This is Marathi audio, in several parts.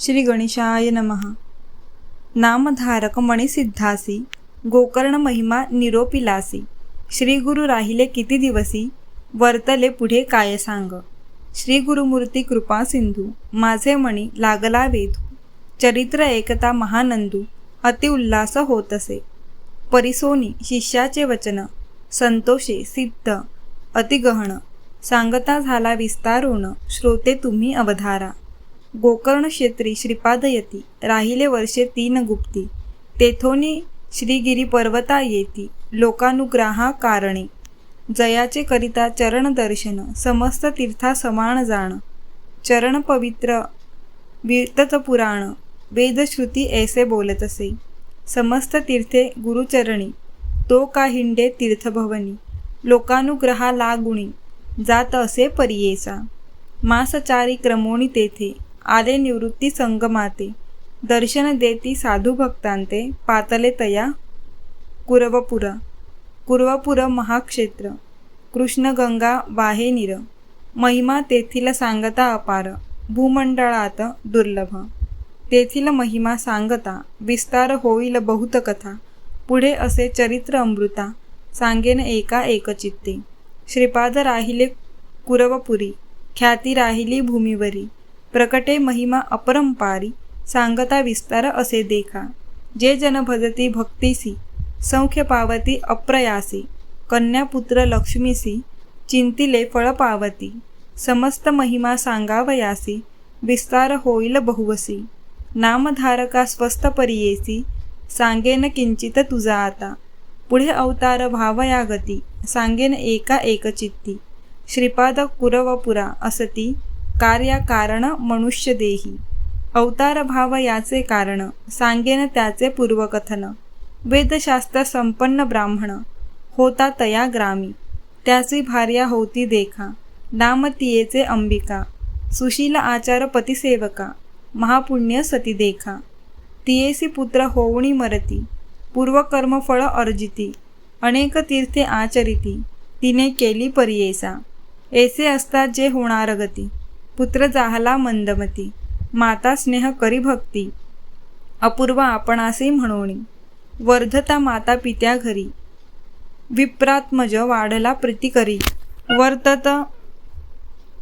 श्री गणेशाय नमः. नामधारक मणिसिद्धासी गोकर्ण महिमा निरोपिलासी श्री गुरु राहिले किती दिवसी वर्तले पुढे काय सांग. श्री गुरुमूर्ती कृपा सिंधू माझे मणी लागला वेधू. चरित्र एकता महानंदू अतिउल्लास होतसे. परिसोनी शिष्याचे वचन संतोषे सिद्ध अतिगहण सांगता झाला विस्तारून श्रोते तुम्ही अवधारा. गोकर्ण क्षेत्री श्रीपादयती राहिले वर्षे तीन गुप्ती. तेथोनी श्रीगिरी पर्वता येती लोकानुग्रहा कारणे. जयाचे करिता चरण दर्शन समस्त तीर्था समान जाण. चरण पवित्र वितत पुराण वेदश्रुती ऐसे बोलत असे. समस्त तीर्थे गुरुचरणी तो का हिंडे तीर्थभवनी. लोकानुग्रहा लागुणी जात असे परियेसा. मासचारी क्रमोणी तेथे आले निवृत्ती संगमाते. दर्शन देती साधू भक्तांते पातले तया कुरवपुर. कुरवपुर महाक्षेत्र. कृष्णगंगा वाहे निर. महिमा तेथील सांगता अपार. भूमंडळात दुर्लभ. तेथील महिमा सांगता विस्तार होईल बहुत कथा. पुढे असे चरित्र अमृता सांगेन एका एकचित्ते. श्रीपाद राहिले कुरवपुरी ख्याती राहिली भूमीवरी. प्रकटे महिमा अपरंपारी सांगता विस्तार असे देखा. जे जन भजती भक्तीसी संख्य पावती अप्रयासी कन्यापुत्र लक्ष्मीसी चिंतिले फळ पावती समस्त महिमा सांगावयासी विस्तार होईल बहुवसी. नामधारका स्वस्त परियेसी सांगेन किंचित तुझा आता. पुढे अवतार भावया गती सांगेन एका एकचित्ती श्रीपाद कुरवपुरा असती कार्या कारण मनुष्य देही अवतार भाव याचे कारण सांगेन त्याचे पूर्वकथन. वेदशास्त्र संपन्न ब्राह्मण होता तया ग्रामी. त्याची भार्या होती देखा. नामतियेचे अंबिका. सुशील आचार पतिसेवका. महापुण्य सती देखा. तियेसी पुत्र होवणी मरती. पूर्वकर्मफळ अर्जिती. अनेक तीर्थे आचरिती. तिने केली परियेसा. ऐसे असता जे होणार गती. पुत्र जाहला मंदमती माता स्नेह करी भक्ती. अपूर्व आपणासे म्हणोणी वर्धता माता पित्या घरी. विप्रात्मज वाढला प्रीती करी वर्तत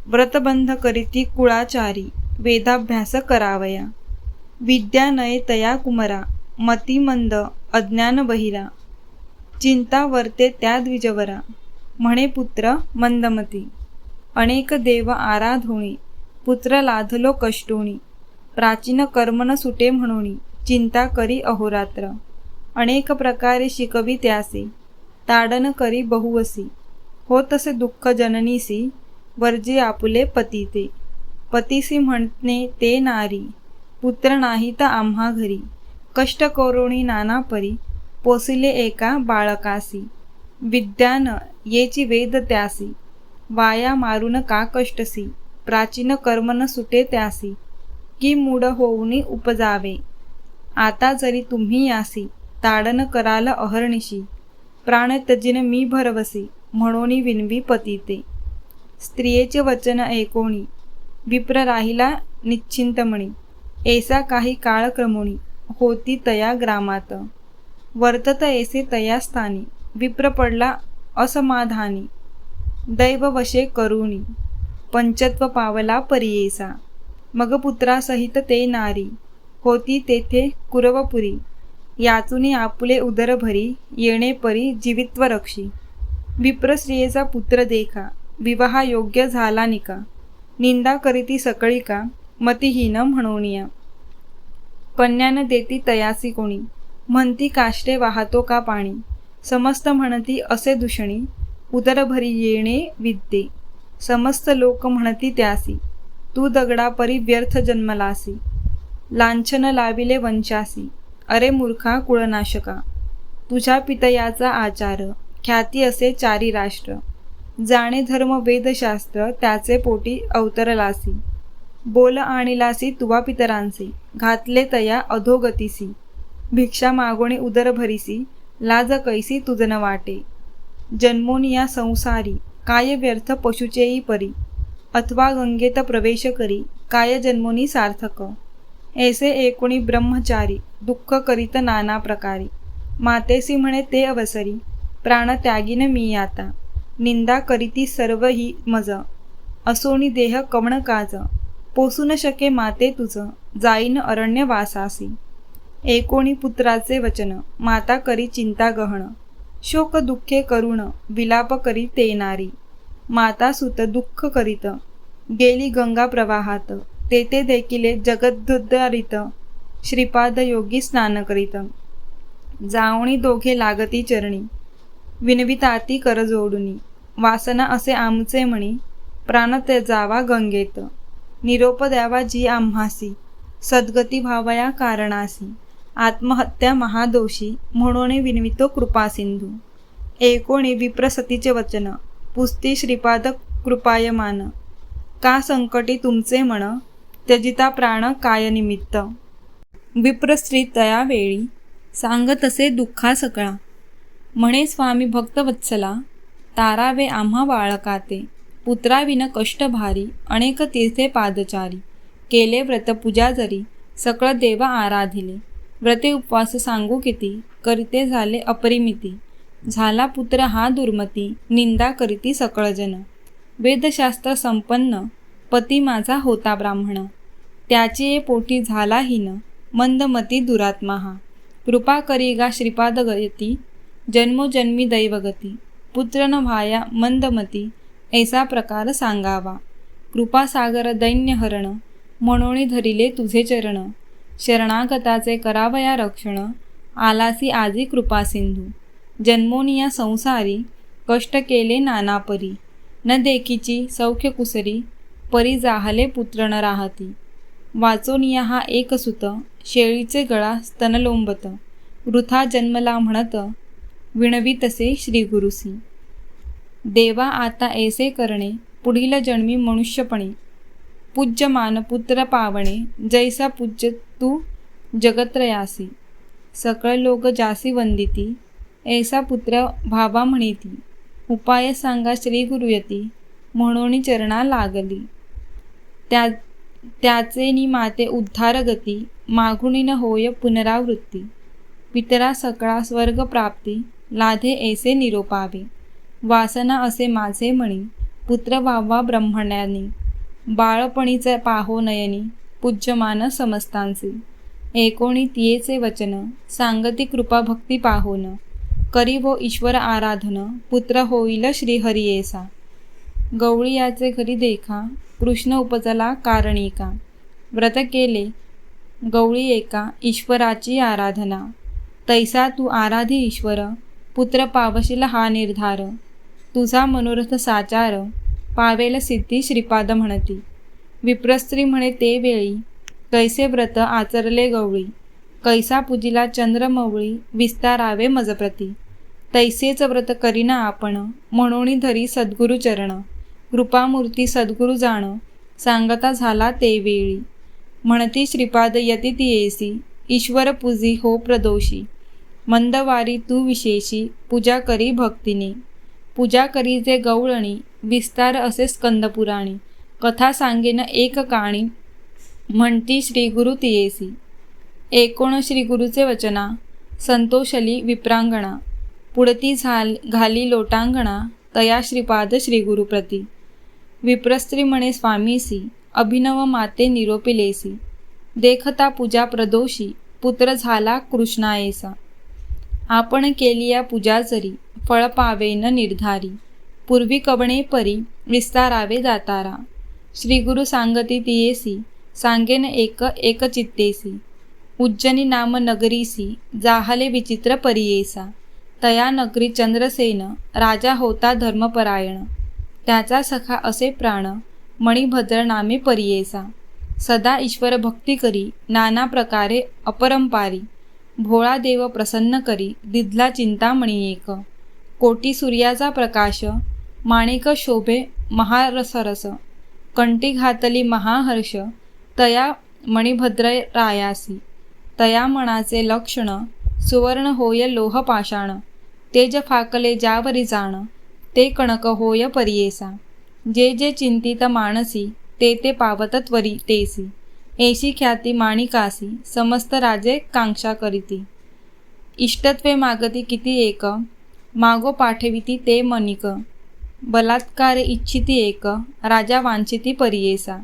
व्रतबंध करीती कुळाचारी वेदाभ्यास करावया. विद्या नये तया कुमरा मतिमंद अज्ञान बहिरा. चिंता वर्ते त्या द्विजवरा म्हणे पुत्र मंदमती. अनेक देव आराधोणी पुत्र लाधलो कष्टोणी प्राचीन कर्म न सुटे म्हणोणी चिंता करी अहोरात्र. अनेक प्रकारे शिकवी त्यासी ताडन करी बहुवसी. हो तसे दुःख जननीसी वर्जे आपुले पती ते पतीसी म्हणणे ते नारी पुत्र नाही तर आम्हा घरी. कष्ट करोणी नाना परी पोसिले एका बाळकासी. विद्यान येची वेद त्यासी वाया मारून का कष्टसी? प्राचीन कर्म न सुटे त्यासी की मूड होऊनी उपजावे. आता जरी तुम्ही यासी ताडन कराल अहर्निशी प्राण तजिन मी भरवसी म्हणून विनवी पतीते. स्त्रियेचे वचन ऐकोणी विप्र राहिला निश्चिंतमणी ऐसा काही काळक्रमोणी होती तया ग्रामात. वर्तत ऐसे तया स्थानी विप्र पडला असमाधानी दैववशे करुणी पंचत्व पावला परियेसा. मग पुत्रासहित ते नारी. होती तेथे कुरवपुरी. याचुनी आपुले उदर भरी येणे परी जीवित्व रक्षी विप्रस्त्रियेचा पुत्र देखा. विवाह योग्य झाला निका. निंदा करीती सकळी का मतिहीन म्हणोनिया. कन्यान देती तयासी कोणी. म्हणती काष्टे वाहतो का पाणी. समस्त म्हणती असे दूषणी. उदरभरी येणे विद्ये. समस्त लोक म्हणती त्यासी तू दगडा परी व्यर्थ जन्मलासी लांछन लाविले वंचासी अरे मूर्खा कुळनाशका तुझ्या पितयाचा आचार ख्याती असे चारी राष्ट्र जाणे धर्म वेदशास्त्र त्याचे पोटी अवतरलासी बोल आणिलासी तुवा पितरांसी घातले तया अधोगतीसी भिक्षा मागोणे उदरभरीसी लाज कैसी तुझन वाटे जन्मोनिया संसारी काय व्यर्थ पशुचेई परी अथवा गंगेत प्रवेश करी काय जन्मोनी सार्थक. ऐसे एकोणी ब्रह्मचारी दुःख करीत नाना प्रकारी. मातेसी म्हणे ते अवसरी प्राण त्यागीन मी आता. निंदा करीती सर्व ही मज. असोनी देह कवण काज. पोसून न शके माते तुझ जाईन अरण्य वासासी. एकोणी पुत्राचे वचन माता करी चिंता गहण शोक दुःखे करुण विलाप करी तेनारी माता सुत दुःख करीत. गेली गंगा प्रवाहात. तेथे देखिले जगद्धुद्धारित श्रीपाद योगी स्नान करीत. जावणी दोघे लागती चरणी. विनविताती कर जोडुनी. वासना असे आमचे म्हणी. प्राण ते जावा गंगेत. निरोप द्यावा जी आम्हासी. सद्गती भावया कारणासी. आत्महत्या महादोषी म्हणून विनवितो कृपासिंधू एकोणी विप्रसतीचे वचन. पुस्ती श्रीपाद कृपायमान. का संकटी तुमचे मन? त्यजिता प्राण काय निमित्त? विप्रस्त्री तया वेळी सांगत असे दुःखा सकळा. म्हणे स्वामी भक्तवत्सला तारावे आम्हा बाळकाते. पुत्राविन कष्ट भारी अनेक तीर्थे पादचारी. केले व्रत पूजा जरी सकळ देव आराधिले. व्रते उपवास सांगू किती? करिते झाले अपरिमिती. झाला पुत्र हा दुर्मती निंदा करीती सकळजन. वेदशास्त्र संपन्न पती माझा होता ब्राह्मण. त्याची पोटी झाला हिन मंदमती दुरात्मा हा. कृपा करी गा श्रीपाद गयती जन्मोजन्मी दैवगती. पुत्र न भाया मंदमती ऐसा प्रकार सांगावा. कृपासागर दैन्यहरण म्हणून धरिले तुझे चरण. शरणागताचे करावया रक्षण आलासी आजी कृपा सिंधू. जन्मोनिया संसारी कष्ट केले नानापरी. न देखीची सौख्य कुसरी परी जाहले पुत्र न राहती. वाचोनिया हा एक सुत शेळीचे गळा स्तनलोंबत. वृथा जन्मला म्हणत विणवी तसे श्रीगुरुसी देवा आता ऐसे करणे पुढील जन्मी मनुष्यपणे. पूज्यमान पुत्र पावणे जैसा पूज्य तू जगत्रयासी. सकळ लोक जासी वंदिती. ऐसा पुत्र भावा म्हणिती. उपाय सांगा श्री गुरुयती. म्हणून चरणा लागली. त्या त्याचे नि माते उद्धार गती. मागुणी न होय पुनरावृत्ती. पितरा सकळा स्वर्ग प्राप्ती. लाधे ऐसे निरोपावे. वासना असे माझे म्हणी. पुत्र व्हावा ब्रह्मण्यानी. बाळपणीचे पाहो नयनी. पूज्यमान समस्तांचे. एकोणी तियेचे वचन सांगती कृपा भक्ती पाहोन. करी वो ईश्वर आराधन पुत्र होईल श्रीहरियेसा गवळी याचे घरी देखा कृष्ण उपजला कारणिका. व्रत केले गवळी एका ईश्वराची आराधना. तैसा तू आराधी ईश्वर पुत्र पावशील हा निर्धार. तुझा मनोरथ साचार पावेल सिद्धी श्रीपाद म्हणती. विप्रस्त्री म्हणे ते वेळी कैसे व्रत आचरले गवळी कैसा पूजिला चंद्रमवळी विस्तारावे मजप्रती. तैसेच व्रत करीना आपण म्हणून धरी सद्गुरु चरण. कृपामूर्ती सद्गुरु जाण सांगता झाला ते वेळी. म्हणती श्रीपाद यती ती येसी ईश्वर पूजी हो प्रदोषी. मंदवारी तू विशेषी पूजा करी भक्तीने. पूजा करी जे गवळणी विस्तार असे स्कंदपुराणी. कथा सांगेन एक काणी. म्हणती श्रीगुरु तियेसी. एकोण श्रीगुरुचे वचना. संतोषली विप्रांगणा. पुढती झाल घाली लोटांगणा. तया श्रीपाद श्रीगुरुप्रती विप्रस्त्री म्हणे स्वामीसी. अभिनव माते निरोपिलेसी. देखता पूजा प्रदोषी. पुत्र झाला कृष्णायेसा. आपण केली या पूजा जरी फळ पावेन निर्धारी. पूर्वी कवणे परी विस्तारावे दातारा. श्री गुरु सांगती तियेसी सांगेन एक एक चित्तेसी. उज्जनी नाम नगरीसी जाहले विचित्र परियेसा. तया नगरी चंद्रसेन राजा होता धर्मपरायण. त्याचा सखा असे प्राण मणिभद्र नामे परियेसा. सदा ईश्वर भक्ती करी नाना प्रकारे अपरंपारी भोळा देव प्रसन्न करी दिधला चिंतामणी एक. कोटी सूर्याचा प्रकाश माणिक शोभे महारसरस. कंटी घातली महाहर्ष तया मणिभद्र रायासी. तया मनाचे लक्षण सुवर्ण होय लोहपाषाण तेज फाकले ज्यावरी जाण ते कणक होय परियेसा. जे जे चिंतित मानसी ते ते पावत त्वरी तेसी. ऐशी ख्याती माणिकासी समस्त राजे कांक्षा करीती. इष्टत्वे मागती किती एक मागो पाठविती ते मनिक बलात्कारे इच्छिती एक राजा वांछिती परियेसा.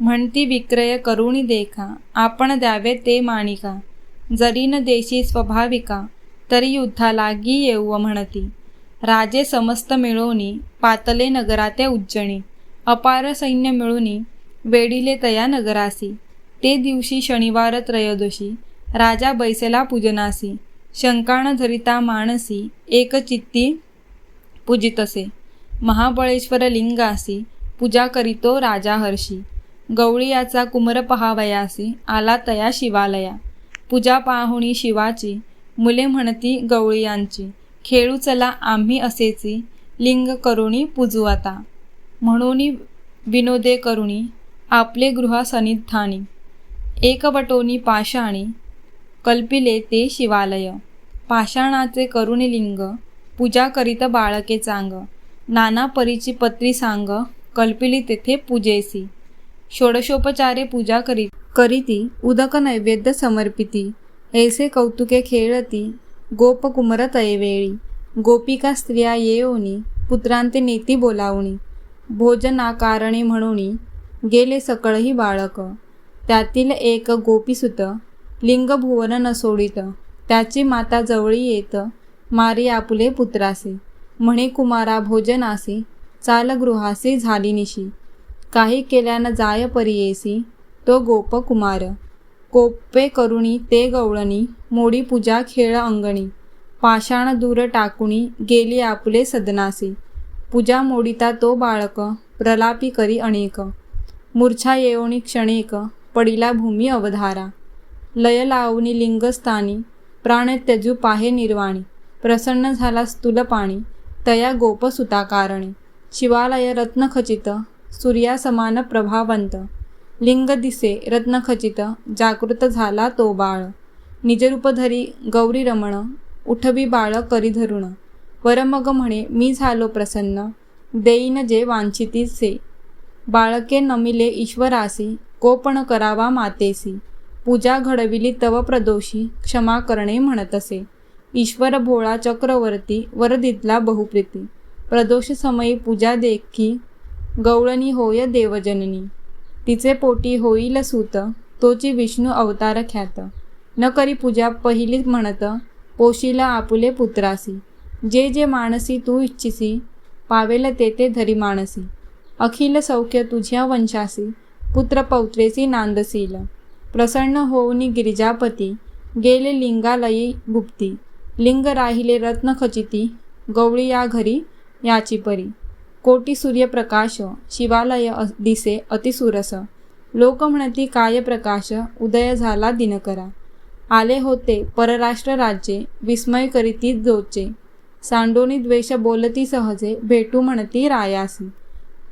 म्हणती विक्रय करुणी देखा आपण द्यावे ते माणिका जरी न देशी स्वभाविका तरी युद्धा लागी येऊ म्हणती. राजे समस्त मिळवणी पातले नगराते उज्जणी अपार सैन्य मिळूनी वेडिले तया नगरासी. ते दिवशी शनिवार त्रयोदशी राजा बैसेला पूजनासी. शंकाण धरिता मानसी एक चित्ती पूजितसे. महाबळेश्वर लिंगासी पूजा करीतो राजा हर्षी गवळीयाचा कुमर पहावयासी आला तया शिवालया. पूजा पाहुणी शिवाची मुले म्हणती गवळीयांची खेळू चला आम्ही असेची लिंग करुणी पूजू आता म्हणून विनोदे करुणी आपले गृह सनिधानी एकवटोनी पाषाणी कल्पिले ते शिवालय. पाषाणाचे करुणी लिंग पूजा करीत बाळके चांग. नाना परीची पत्री सांग कल्पिली तेथे पूजेसी. षोडशोपचारे पूजा करी करीती उदक नैवेद्य समर्पिती. ऐसे कौतुके खेळती गोपकुमर तयवेळी गोपिका स्त्रिया येऊनी पुत्रांते नेती बोलावणी. भोजनाकारणे म्हणूनी गेले सकळही बाळक. त्यातील एक गोपीसुत लिंग भुवन न सोडित त्याची माता जवळी येत मारी आपुले पुत्रासी. म्हणे कुमारा भोजनासी चालगृहासी झाली निशी. काही केल्यानं जाय परियेसी तो गोप कुमार. कोपे करुणी ते गवळणी मोडी पूजा खेळ अंगणी. पाषाण दूर टाकुणी गेली आपुले सदनासी. पूजा मोडिता तो बाळक प्रलापी करी अनेक. मूर्छा येवणी क्षणेक पडिला भूमी अवधारा. लय लावणी लिंगस्थानी प्राण त्यजू पाहे निर्वाणी. प्रसन्न झाला स्थूल पाणी. तया गोपसुताकारणे। शिवालय रत्नखचित सूर्यासमान प्रभावंत। लिंग दिसे रत्नखचित जागृत झाला तो बाळ। निजरूपधरी गौरी रमण उठवी बाळ करी धरुण। परमग म्हणे मी झालो प्रसन्न। देईन जे वांछितीसे बाळके नमिले ईश्वरासी कोपण करावा मातेसी। पूजा घडविली तव प्रदोषी क्षमा करणे म्हणतसे। ईश्वर भोळा चक्रवर्ती वरदितला बहुप्रीती. प्रदोष समयी पूजा देखी गवळणी होय देवजननी. तिचे पोटी होईल सूत तोची विष्णू अवतार ख्यात. न करी पूजा पहिली म्हणत पोशीला आपुले पुत्रासी. जे जे मानसी तू इच्छिसी पावेल ते ते धरी माणसी अखिल सौख्य तुझ्या वंशासी पुत्र पौत्रेसी नांदसील. प्रसन्न होऊनी गिरिजापती गेले लिंगालयी गुप्ती. लिंग राहिले रत्नखचिती गवळी या घरी याची परी. कोटी सूर्यप्रकाश शिवालय दिसे अतिसुरस लोक म्हणती काय प्रकाश? उदय झाला दिनकरा. आले होते परराष्ट्र राज्ये विस्मय करीती जोचे. सांडोनी द्वेष बोलती सहजे भेटू म्हणती रायासी.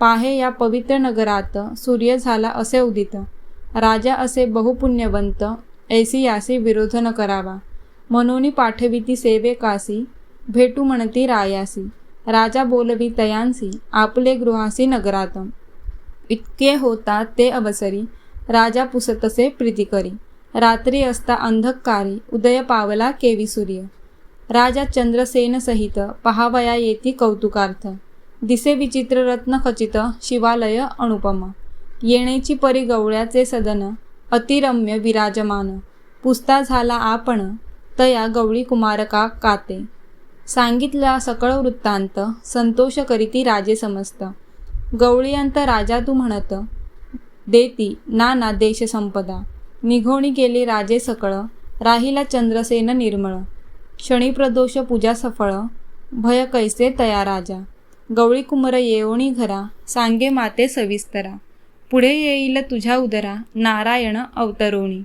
पाहे या पवित्र नगरात सूर्य झाला असे उदित. राजा असे बहुपुण्यवंत ऐसी यासी विरोध न करावा. मनोनी पाठविती सेवेकासी भेटू म्हणती रायासी राजा बोलवी तयांसी आपले गृहासी नगरात इतके होता ते अवसरी राजा पुसतसे प्रीती करी. रात्री असता अंधकारी उदय पावला केवी सूर्य. राजा चंद्रसेन सहित पहावया येती कौतुकार्थ. दिसे विचित्र रत्नखचित शिवालय अनुपम. येणेची परी गवळ्याचे सदन अतिरम्य विराजमान. पुस्ता झाला आपण तया गवळी कुमारका काते. सांगितला सकळ वृत्तांत संतोष करीती राजे समस्त. गवळीयंत राजा तू म्हणत देती नाना देश संपदा. निघोणी गेली राजे सकळ राहिला चंद्रसेन निर्मळ. क्षणी प्रदोष पूजा सफळ भय कैसे तया राजा. गवळी कुमर येवणी घरा सांगे माते सविस्तरा. पुढे येईल तुझ्या उदरा नारायण अवतरोणी.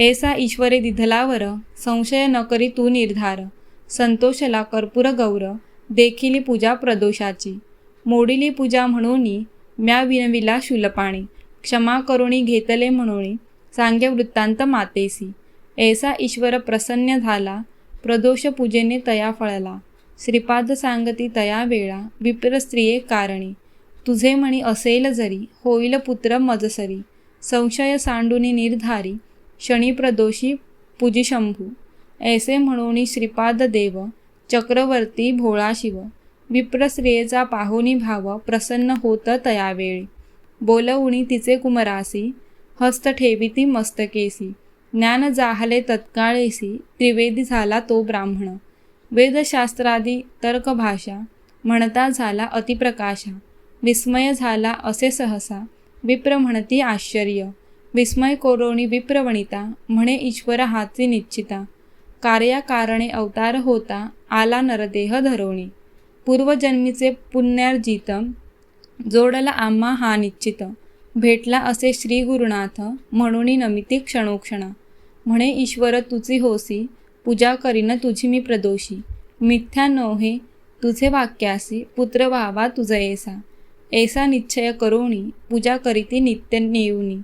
ऐसा ईश्वरे दिधलावर संशय न करी तू निर्धार. संतोषला कर्पूर गौर देखिली पूजा प्रदोषाची. मोडिली पूजा म्हणून म्या विनविला शुलपाणी. क्षमा करुणी घेतले म्हणून सांगे वृत्तांत मातेसी. ऐसा ईश्वर प्रसन्न झाला प्रदोष पूजेने तया फळला. श्रीपाद सांगती तया वेळा विप्र स्त्रिये कारणी. तुझे म्हणी असेल जरी होईल पुत्र मजसरी. संशय सांडुनी निर्धारी शनिप्रदोषी प्रदोषी पूजी शंभू. ऐसे म्हणून श्रीपाद देव चक्रवर्ती भोळा शिव विप्रश्रियेचा पाहुनी भाव प्रसन्न होत तयावेळी. बोलवणी तिचे कुमरासी हस्त ठेविती मस्तकेसी ज्ञान जाहले तत्काळेसी त्रिवेदी झाला तो ब्राह्मण. वेदशास्त्रादी तर्कभाषा म्हणता झाला अतिप्रकाशा विस्मय झाला असे सहसा विप्र म्हणती आश्चर्य. विस्मय कोरोणी विप्रवणिता म्हणे ईश्वर हाती निश्चिता. कार्याकारणे अवतार होता आला नरदेह धरोणी पूर्वजन्मीचे पुण्यार्जित जोडला आम्हा हा निश्चित. भेटला असे श्री गुरुनाथ म्हणून नमिती क्षणोक्षणा. म्हणे ईश्वर तुझी होसी पूजा करीन तुझी मी प्रदोषी. मिथ्या नोहे तुझे वाक्यासी पुत्र व्हावा तुझ ऐसा. ऐसा निश्चय करोणी पूजा करीती नित्य नेऊनी.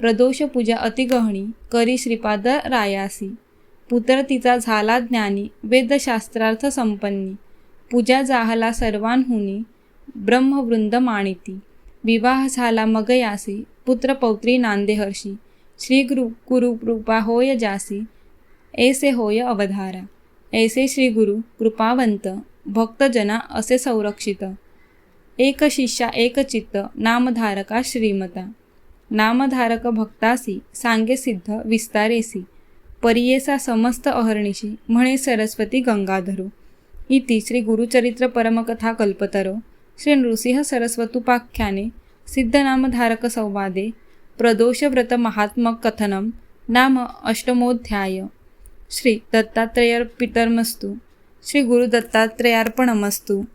प्रदोष पूजा अतिगहणी करी श्रीपाद रायासी पुत्र तिचा झाला ज्ञानी वेदशास्त्रार्थ संपन्नी. पूजा जाहला सर्वांहुनी ब्रह्मवृंद माणिती. विवाह झाला मग यासी पुत्र पौत्री नांदेहर्षी. श्री गुरु गुरु कृपा होय जासी ऐसे होय अवधारा. ऐसे श्री गुरु कृपावंत भक्तजना असे संरक्षित. एक शिष्या एक चित्त नामधारका श्रीमता. नामधारक भक्तासी सांगे सिद्ध विस्तारेसी परियेसा समस्त अहर्निशी म्हणे सरस्वती गंगाधरो. इति श्री गुरुचरित्र परमकथा कल्पतरो. श्री नृसिंह सरस्वतुपाख्याने सिद्धनामधारक संवादे प्रदोषव्रत महात्मक कथनम नाम अष्टमोध्याय. श्री दत्तात्रेयर्पितर्मस्तु श्री गुरुदत्तात्रेयार्पणमस्तु.